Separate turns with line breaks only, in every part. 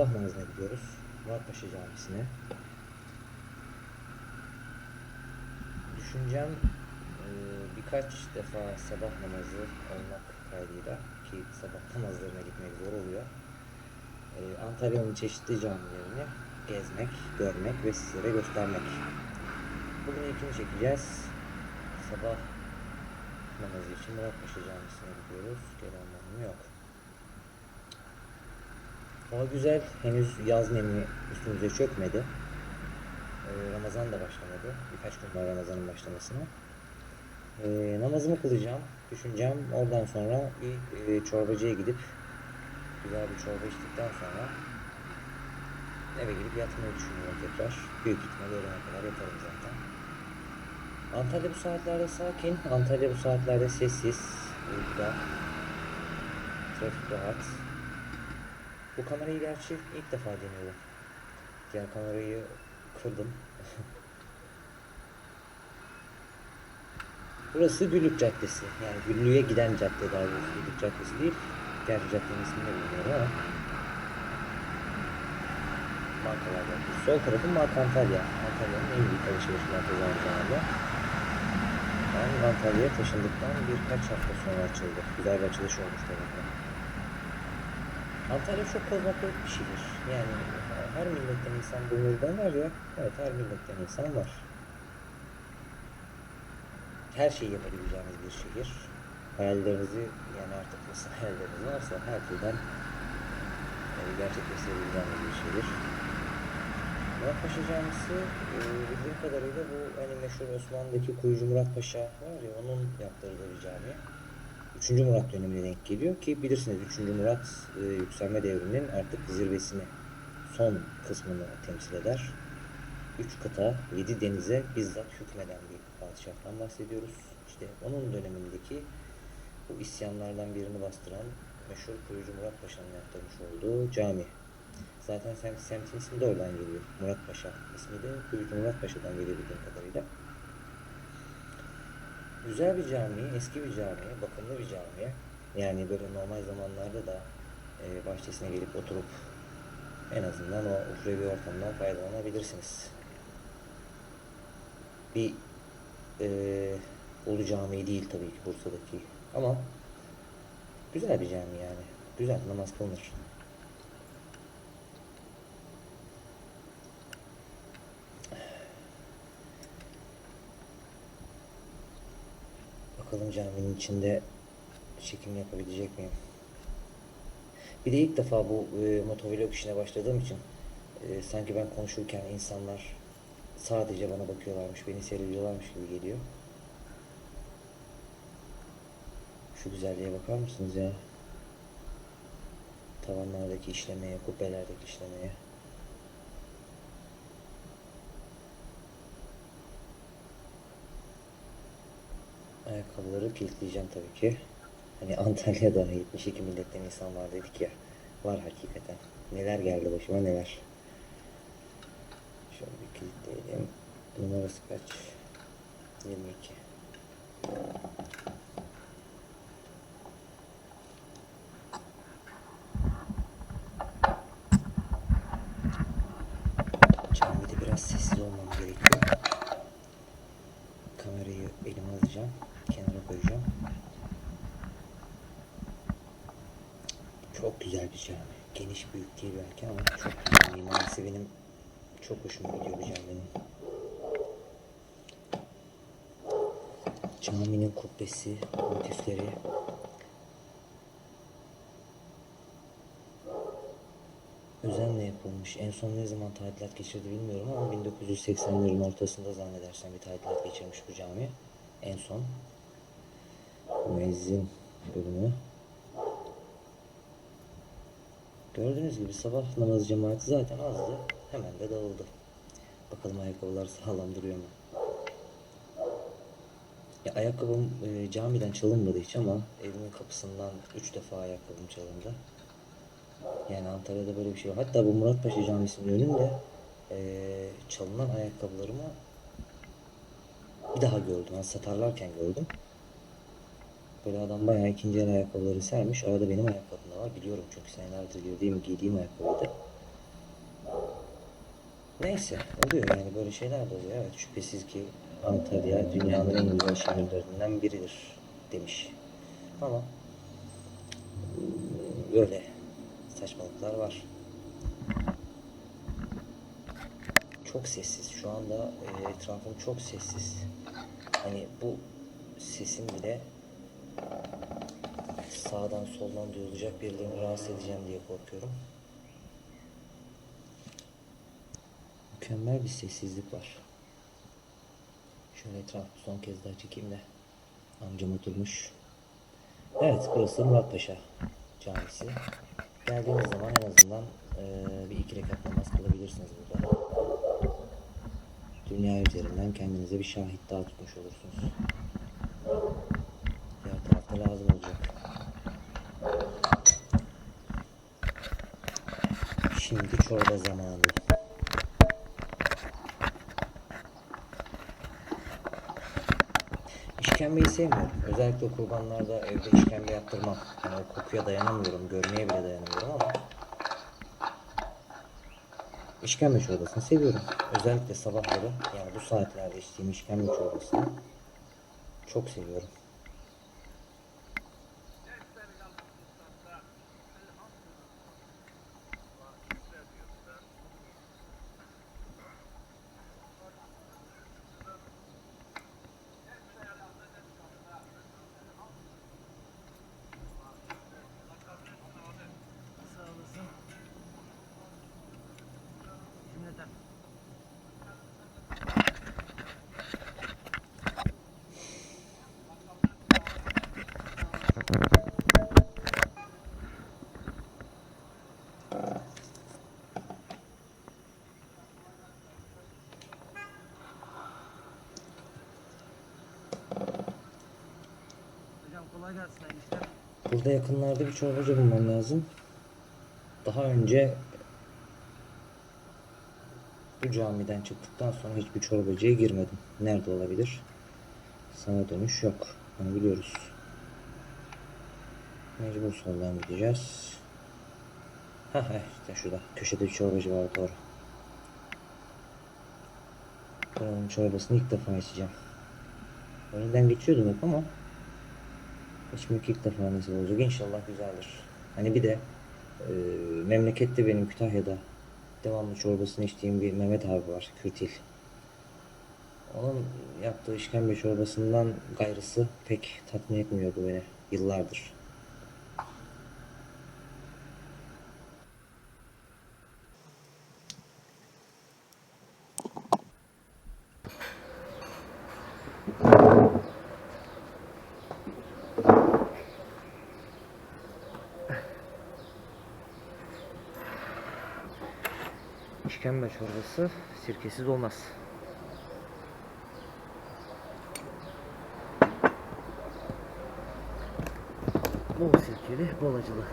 sabah namazına gidiyoruz. Muratpaşa Camisi'ne. Düşüncem e, birkaç defa sabah namazı olmak kaydıyla ki sabah namazlarına gitmek zor oluyor. E, Antalya'nın çeşitli camilerini gezmek, görmek ve sizlere göstermek. Bugün ilkini çekeceğiz. Sabah namazı için Muratpaşa Camisi'ne gidiyoruz. Gelen yok. Hava güzel. Henüz yaz nemi üstümüze çökmedi. Ee, Ramazan da başlamadı. Birkaç gün var Ramazan'ın başlamasına. Ee, namazımı kılacağım. Düşüneceğim. Oradan sonra bir e, çorbacıya gidip güzel bir çorba içtikten sonra eve gidip yatmayı düşünüyorum tekrar. Büyük ihtimalle öğlene kadar yatarım zaten. Antalya bu saatlerde sakin. Antalya bu saatlerde sessiz. Uykuda. Trafik rahat. Bu kamerayı gerçi ilk defa deniyorum. Diğer kamerayı kırdım. Burası Güllük Caddesi. Yani Güllük'e giden cadde daha doğrusu. Güllük Caddesi değil. Gerçi caddenin ismini de bilmiyorum ama. Markalar Caddesi. Sol tarafı Marka Antalya. Antalya'nın en büyük alışveriş merkezi aynı zamanda. Ben Antalya'ya taşındıktan birkaç hafta sonra açıldı. Güzel bir açılış olmuş tabii. Antalya çok kozmopolit bir şehir. Yani her milletten insan bulunur derler ya. Evet her milletten insan var. Her şeyi yapabileceğiniz bir şehir. Hayallerinizi yani artık nasıl hayalleriniz varsa her türden e, gerçekleştirebileceğiniz bir şehir. Muratpaşa Camisi e, bildiğim kadarıyla bu hani meşhur Osmanlı'daki Kuyucu Murat Paşa var ya onun yaptırdığı bir cami. 3. Murat dönemine denk geliyor ki bilirsiniz 3. Murat e, yükselme devrinin artık zirvesini son kısmını temsil eder. 3 kıta 7 denize bizzat hükmeden bir padişahtan bahsediyoruz. İşte onun dönemindeki bu isyanlardan birini bastıran meşhur Kuyucu Murat Paşa'nın yaptırmış olduğu cami. Zaten sem semtin ismi de oradan geliyor. Murat Paşa ismi de Kuyucu Murat Paşa'dan geliyor bildiğim kadarıyla. Güzel bir cami, eski bir cami, bakımlı bir cami. Yani böyle normal zamanlarda da e, bahçesine gelip oturup en azından o uhrevi ortamdan faydalanabilirsiniz. Bir e, Ulu Camii değil tabii ki Bursa'daki ama güzel bir cami yani. Güzel namaz kılınır. Bakalım caminin içinde çekim yapabilecek miyim? Bir de ilk defa bu e, motovlog işine başladığım için e, sanki ben konuşurken insanlar sadece bana bakıyorlarmış, beni seyrediyorlarmış gibi geliyor. Şu güzelliğe bakar mısınız ya? Tavanlardaki işlemeye, kubbelerdeki işlemeye. Ayakkabıları kilitleyeceğim tabii ki. Hani Antalya'da 72 milletten insan var dedik ya. Var hakikaten. Neler geldi başıma neler. Şöyle bir kilitleyelim. Numarası kaç? 22. Çok güzel bir cami. Geniş büyük değil belki ama çok güzel. Mimarisi benim çok hoşuma gidiyor bu caminin. Caminin kubbesi, motifleri. Özenle yapılmış. En son ne zaman tadilat geçirdi bilmiyorum ama 1980'lerin ortasında zannedersem bir tadilat geçirmiş bu cami. En son. Müezzin bölümü. Gördüğünüz gibi sabah namazı cemaati zaten azdı. Hemen de dağıldı. Bakalım ayakkabılar sağlam duruyor mu? Ya ayakkabım e, camiden çalınmadı hiç ama evimin kapısından 3 defa ayakkabım çalındı. Yani Antalya'da böyle bir şey var. Hatta bu Muratpaşa Camisi'nin önünde e, çalınan ayakkabılarımı bir daha gördüm. Yani satarlarken gördüm. Böyle adam bayağı ikinci el ayakkabıları sermiş. Arada benim ayakkabım da var. Biliyorum çünkü senelerdir girdiğim, giydiğim ayakkabıydı. Neyse oluyor yani böyle şeyler de oluyor. Evet şüphesiz ki Antalya dünyanın en güzel şehirlerinden biridir demiş. Ama böyle saçmalıklar var. Çok sessiz. Şu anda e, etrafım çok sessiz. Hani bu sesin bile sağdan soldan duyulacak birilerini rahatsız edeceğim diye korkuyorum. Mükemmel bir sessizlik var. Şöyle etrafı son kez daha çekeyim de. Amcam oturmuş. Evet burası Muratpaşa Camisi. Geldiğiniz zaman en azından eee, bir iki rekat namaz kılabilirsiniz burada. Dünya üzerinden kendinize bir şahit daha tutmuş olursunuz. Lazım olacak. Şimdi çorba zamanı. İşkembeyi sevmiyorum. Özellikle kurbanlarda evde işkembe yaptırmam. Yani o kokuya dayanamıyorum, görmeye bile dayanamıyorum ama işkembe çorbasını seviyorum. Özellikle sabahları yani bu saatlerde içtiğim işkembe çorbasını çok seviyorum. Burada yakınlarda bir çorbacı bulmam lazım. Daha önce bu camiden çıktıktan sonra hiçbir çorbacıya girmedim. Nerede olabilir? Sana dönüş yok. Bunu biliyoruz. Mecbur soldan gideceğiz. Ha işte şurada. Köşede bir çorbacı var doğru. Buranın çorbasını ilk defa içeceğim. Önünden geçiyordum hep ama İçmek ilk defa nasip olacak. İnşallah güzeldir. Hani bir de e, memlekette benim Kütahya'da devamlı çorbasını içtiğim bir Mehmet abi var. Kürtil. Onun yaptığı işkembe çorbasından gayrısı pek tatmin etmiyordu beni yıllardır. İşkembe çorbası sirkesiz olmaz. Bol sirkeli, bol acılı.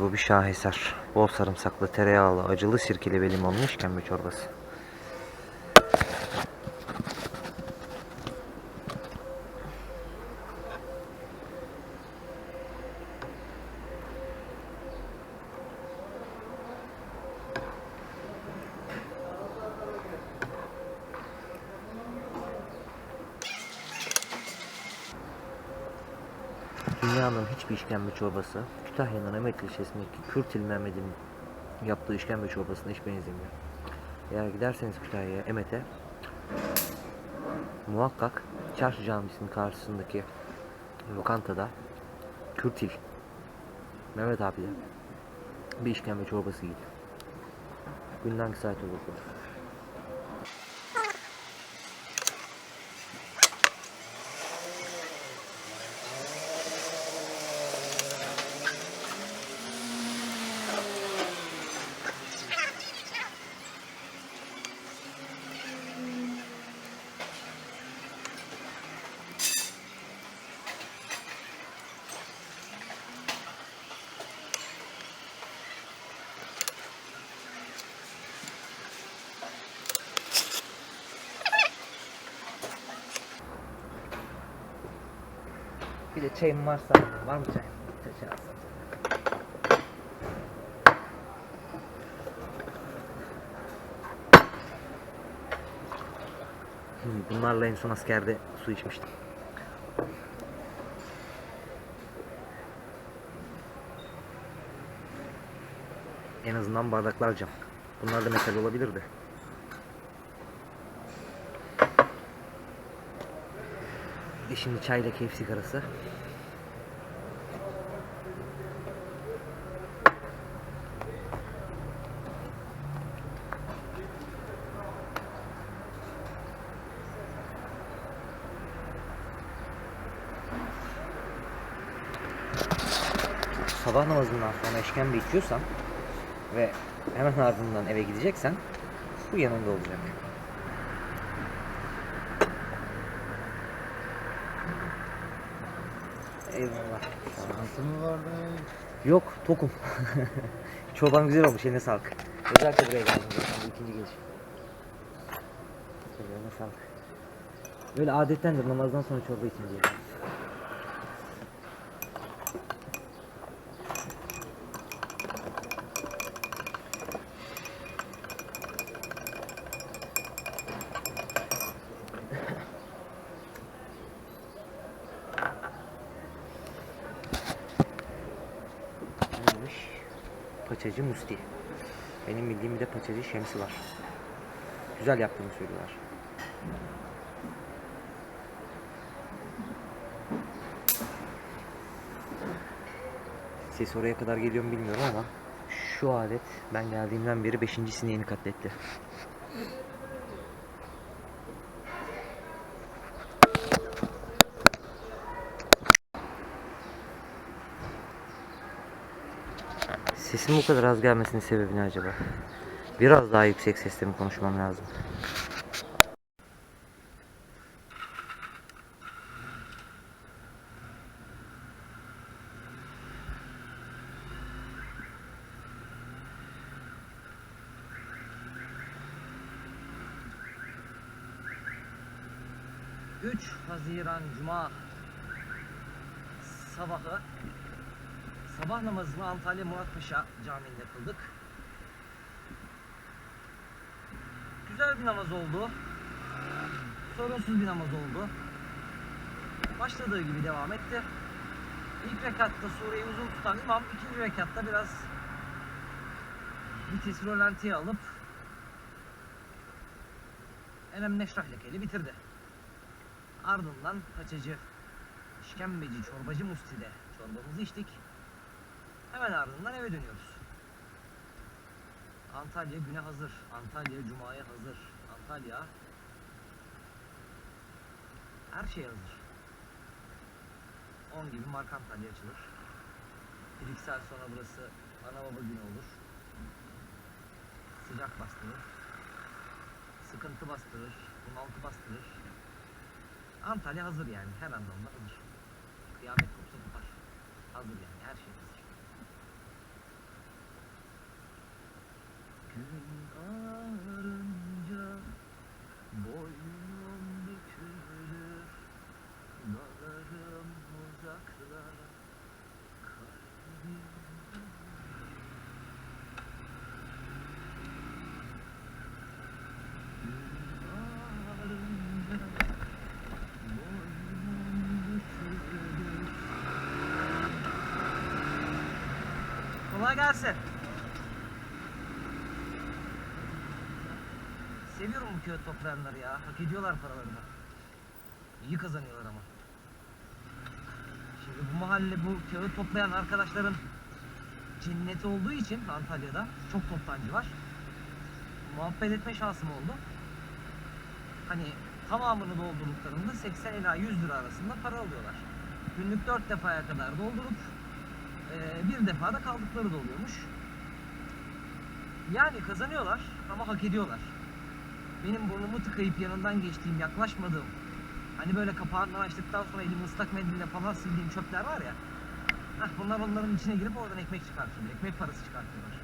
Bu bir şaheser. Bol sarımsaklı, tereyağlı, acılı, sirkeli ve limonlu işkembe çorbası. Dünyanın hiçbir işkembe çorbası Kütahya'nın Emek ilçesindeki Kürtil Mehmet'in yaptığı işkembe çorbasına hiç benzemiyor. Eğer giderseniz Kütahya'ya, Emet'e muhakkak Çarşı Camisi'nin karşısındaki lokantada Kürtil Mehmet abi de bir işkembe çorbası yiyin. Hangi saat olur Bir de çayım varsa var mı çay? Çay. Hmm, Bunlarla en son askerde su içmiştim. En azından bardaklar cam. Bunlar da metal olabilirdi. De şimdi çayla keyif sigarası. Sabah namazından sonra işkembe içiyorsan ve hemen ardından eve gideceksen bu yanında olacak. Eyvallah.
Sıkıntı mı vardı?
Yok tokum. Çorban güzel olmuş eline sağlık. Özellikle buraya geldim zaten bu ikinci geliş. Eline sağlık. Böyle adettendir namazdan sonra çorba için diye. Neymiş? Paçacı Musti. Benim bildiğim bir de paçacı Şemsi var. Güzel yaptığını söylüyorlar. Ses oraya kadar geliyor mu bilmiyorum ama şu alet ben geldiğimden beri beşinci sineğini katletti. Sesin bu kadar az gelmesinin sebebi ne acaba? Biraz daha yüksek sesle mi konuşmam lazım?
Üç Haziran Cuma sabahı sabah namazını Antalya Muratpaşa Camii'nde kıldık. Güzel bir namaz oldu. Sorunsuz bir namaz oldu. Başladığı gibi devam etti. İlk rekatta sureyi uzun tutan imam ikinci rekatta biraz vitesi rolantiye alıp Elem Neşrah lekeli bitirdi. Ardından paçacı, işkembeci, çorbacı Musti'de çorbamızı içtik. Hemen ardından eve dönüyoruz. Antalya güne hazır. Antalya Cuma'ya hazır. Antalya her şey hazır. 10 gibi Mark Antalya açılır. Bir iki saat sonra burası ana baba günü olur. Sıcak bastırır. Sıkıntı bastırır. Bunaltı bastırır. Antalya hazır yani her anlamda hazır. Kıyamet kopsa kopar. Hazır yani her şey hazır. Gün ağarınca boynum Kolay gelsin. Köy toplayanları ya. Hak ediyorlar paralarını. İyi kazanıyorlar ama. Şimdi bu mahalle bu kağıt toplayan arkadaşların cenneti olduğu için Antalya'da çok toptancı var. Muhabbet etme şansım oldu. Hani tamamını doldurduklarında 80 ila 100 lira arasında para alıyorlar. Günlük 4 defaya kadar doldurup eee, bir defada kaldıkları da oluyormuş. Yani kazanıyorlar ama hak ediyorlar. Benim burnumu tıkayıp yanından geçtiğim, yaklaşmadığım, hani böyle kapağını açtıktan sonra elimi ıslak mendille falan sildiğim çöpler var ya. Heh, bunlar onların içine girip oradan ekmek çıkartıyor, ekmek parası çıkartıyorlar.